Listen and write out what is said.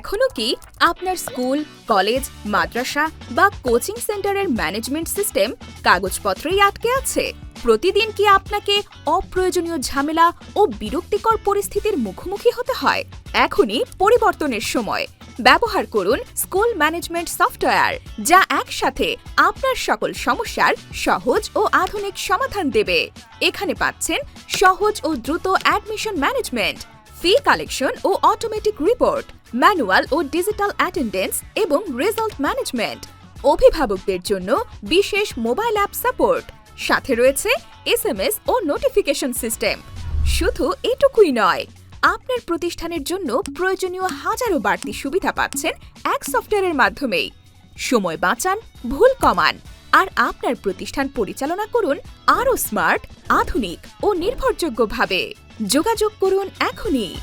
এখনও কি আপনার স্কুল, কলেজ, মাদ্রাসা বা কোচিং সেন্টারের ম্যানেজমেন্ট সিস্টেম কাগজপত্রেই আটকে আছে? প্রতিদিন কি আপনাকে অপ্রয়োজনীয় ঝামেলা ও বিরক্তিকর পরিস্থিতির মুখোমুখি হতে হয়? এখনই পরিবর্তনের সময়। ব্যবহার করুন স্কুল ম্যানেজমেন্ট সফটওয়্যার, যা একসাথে আপনার সকল সমস্যার সহজ ও আধুনিক সমাধান দেবে। এখানে পাচ্ছেন সহজ ও দ্রুত অ্যাডমিশন ম্যানেজমেন্ট। ফি কালেকশন ও অটোমেটিক রিপোর্ট ম্যানুয়াল ও ডিজিটাল অ্যাটেন্ডেন্স এবং রেজাল্ট ম্যানেজমেন্ট অভিভাবকদের জন্য বিশেষ মোবাইল অ্যাপ সাপোর্ট সাথে রয়েছে এসএমএস ও নোটিফিকেশন সিস্টেম শুধু এটুকুই নয়, আপনার প্রতিষ্ঠানের জন্য প্রয়োজনীয় হাজারো বাড়তি সুবিধা পাচ্ছেন এক সফটওয়্যারের মাধ্যমেই। সময় বাঁচান, ভুল কমান। আর আপনার প্রতিষ্ঠান পরিচালনা করুন আরও স্মার্ট আধুনিক ও নির্ভরযোগ্যভাবে। যোগাযোগ করুন এখনই।